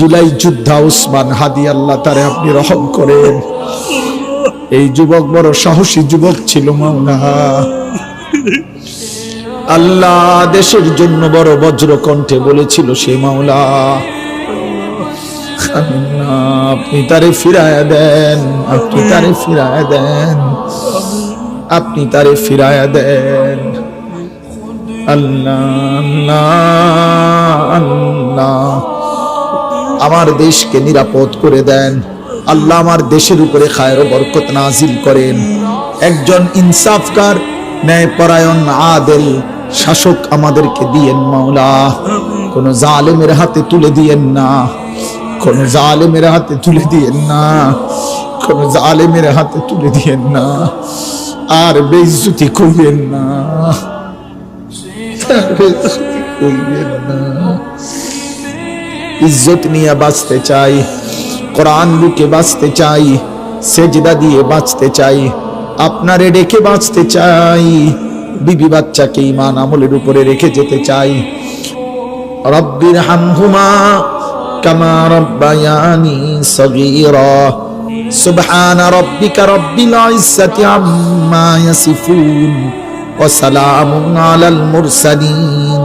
জুলাই যুদ্ধা উসমান হাদি, আল্লাহ তারে আপনি রহম করেন। এই যুবক বড় সাহসী যুবক ছিল মাওলা আল্লাহ দেশের জন্য বড় বজ্র কণ্ঠে বলেছিল, সে মাওলা আপনি তারে ফিরায় দেন, আপনি তারে ফিরায় দেন, আপনি তারে ফিরায় দেন। আল্লাহ আল্লাহ আল্লাহ আমার দেশকে নিরাপদ করে দেন। আল্লাহ আমার দেশের উপরে খায়ের বরকত নাজিল করেন। একজন ইনসাফকার, ন্যায়পরায়ণ, আদেল, শাসক আমাদেরকে দিয়েন মাওলা। কোন জালেমের হাতে তুলে দিয়েন না। কোন জালেমের হাতে তুলে দিয়েন না। কোন জালেমের হাতে তুলে দিয়েন না। আর বেইজ্জতি করবেন না। আর বেইজ্জতি করবেন না। ইজ্জত নিয়ে বাঁচতে চাই, কোরআন লুকে বাঁচতে চাই, সেজদা দিয়ে বাঁচতে চাই, আপনারে রেখে বাঁচতে চাই, বিবি বাচ্চাকে ইমান আমলের উপরে রেখে যেতে চাই। রব্বির হামহুমা কামা রব্বায়ানি সগীরা, সুবহান রব্বিকা রব্বিল ইজ্জাতি আম্মা ইয়াসিফুন, ওয়া সালামুন আলাল মুরসালিন